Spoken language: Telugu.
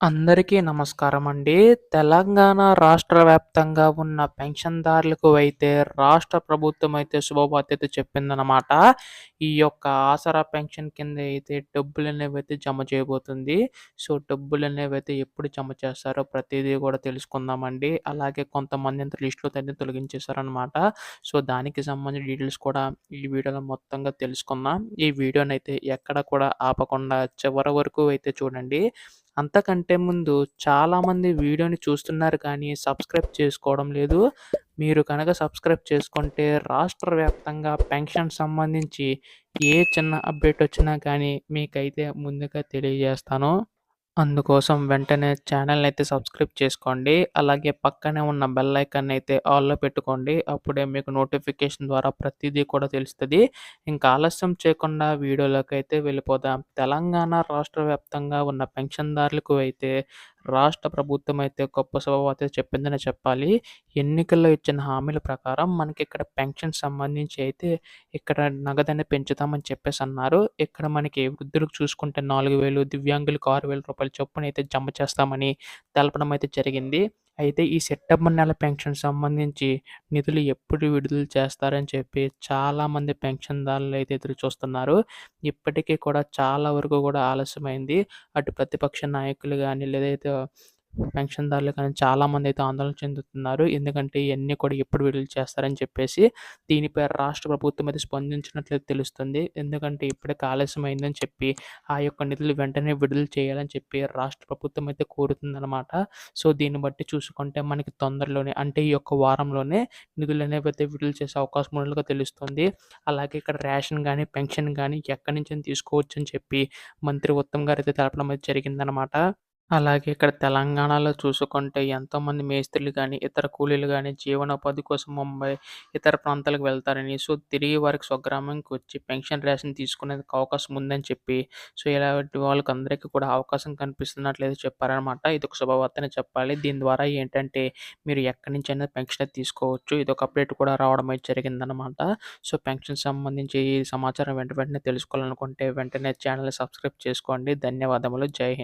అందరికీ నమస్కారమండి. తెలంగాణ రాష్ట్ర వ్యాప్తంగా ఉన్న పెన్షన్‌దారులకు అయితే రాష్ట్ర ప్రభుత్వం అయితే శుభవార్త చెప్పిందనమాట. ఈ యొక్క ఆసరా పెన్షన్ కింద అయితే డబ్బులనేవైతే జమ చేయబోతుంది. సో, డబ్బులనేవైతే ఎప్పుడు జమ చేస్తారో ప్రతీదీ కూడా తెలుసుకుందామండి. అలాగే కొంతమంది లిస్ట్‌లో అయితే తొలగించేశారనమాట. సో, దానికి సంబంధించిన డీటెయిల్స్ కూడా ఈ వీడియోలో మొత్తంగా తెలుసుకుందాం. ఈ వీడియోనైతే ఎక్కడ కూడా ఆపకుండా చివరి వరకు అయితే చూడండి. అంతకంటే ముందు చాలామంది వీడియోని చూస్తున్నారు కానీ సబ్స్క్రైబ్ చేసుకోవడం లేదు. మీరు కనుక సబ్స్క్రైబ్ చేసుకుంటే రాష్ట్ర వ్యాప్తంగా పెన్షన్ సంబంధించి ఏ చిన్న అప్డేట్ వచ్చినా కానీ మీకైతే ముందుగా తెలియజేస్తాను. అందుకోసం వెంటనే ఛానల్‌ని అయితే సబ్స్క్రైబ్ చేసుకోండి. అలాగే పక్కనే ఉన్న బెల్ ఐకాన్ అయితే ఆల్‌లో పెట్టుకోండి. అప్పుడే మీకు నోటిఫికేషన్ ద్వారా ప్రతిదీ కూడా తెలుస్తది. ఇంకా ఆలస్యం చేయకుండా వీడియోలోకి అయితే వెళ్ళిపోదాం. తెలంగాణ రాష్ట్ర వ్యాప్తంగా ఉన్న పెన్షన్‌దారులకు అయితే రాష్ట్ర ప్రభుత్వం అయితే గొప్ప శుభవార్త చెప్పిందనే చెప్పాలి. ఎన్నికల్లో ఇచ్చిన హామీల ప్రకారం మనకి ఇక్కడ పెన్షన్ సంబంధించి అయితే ఇక్కడ నగదని పెంచుతామని చెప్పేసి అన్నారు. ఇక్కడ మనకి వృద్ధులకు చూసుకుంటే 4000 దివ్యాంగులకు ఆరు వేల రూపాయల చొప్పున అయితే జమ చేస్తామని తెలపడం అయితే జరిగింది. అయితే ఈ సెప్టెంబర్ నెల పెన్షన్ సంబంధించి నిధులు ఎప్పుడు విడుదల చేస్తారని చెప్పి చాలామంది పెన్షన్‌దారులు అయితే ఎదురు చూస్తున్నారు. ఇప్పటికీ కూడా చాలా వరకు కూడా ఆలస్యమైంది. అటు ప్రతిపక్ష నాయకులు కానీ లేదైతే పెన్షన్‌దారులు కానీ చాలామంది అయితే ఆందోళన చెందుతున్నారు. ఎందుకంటే ఇవన్నీ కూడా ఎప్పుడు విడుదల చేస్తారని చెప్పేసి. దీనిపై రాష్ట్ర ప్రభుత్వం అయితే స్పందించినట్లు తెలుస్తుంది. ఎందుకంటే ఇప్పుడే ఆలస్యమైందని చెప్పి ఆ యొక్క నిధులు వెంటనే విడుదల చేయాలని చెప్పి రాష్ట్ర ప్రభుత్వం అయితే కోరుతుందనమాట. సో, దీన్ని బట్టి చూసుకుంటే మనకి తొందరలోనే అంటే ఈ యొక్క వారంలోనే నిధులు అనేవి అయితే విడుదల చేసే అవకాశం ఉన్నట్లుగా తెలుస్తుంది. అలాగే ఇక్కడ రేషన్ కానీ పెన్షన్ కానీ ఎక్కడి నుంచైనా తీసుకోవచ్చని చెప్పి మంత్రి ఉత్తమ్ గారు అయితే తెలపడం అయితే జరిగిందనమాట. అలాగే ఇక్కడ తెలంగాణలో చూసుకుంటే ఎంతోమంది మేస్త్రీలు కానీ ఇతర కూలీలు కానీ జీవనోపాధి కోసం ముంబై, ఇతర ప్రాంతాలకు వెళ్తారని, సో, తిరిగి వారికి స్వగ్రామంకి వచ్చి పెన్షన్, రేషన్ తీసుకునేందుకు అవకాశం ఉందని చెప్పి, సో, ఇలాంటి వాళ్ళకి అందరికీ కూడా అవకాశం కనిపిస్తున్నట్లయితే చెప్పారనమాట. ఇదొక శుభవార్తనే చెప్పాలి. దీని ద్వారా ఏంటంటే మీరు ఎక్కడి నుంచైనా పెన్షన్ తీసుకోవచ్చు. ఇదొక అప్డేట్ కూడా రావడం అయితే జరిగిందనమాట. సో, పెన్షన్ సంబంధించి ఈ సమాచారం వెంట వెంటనే తెలుసుకోవాలనుకుంటే వెంటనే ఛానల్‌ని సబ్స్క్రైబ్ చేసుకోండి. ధన్యవాదములు. జై హింద్.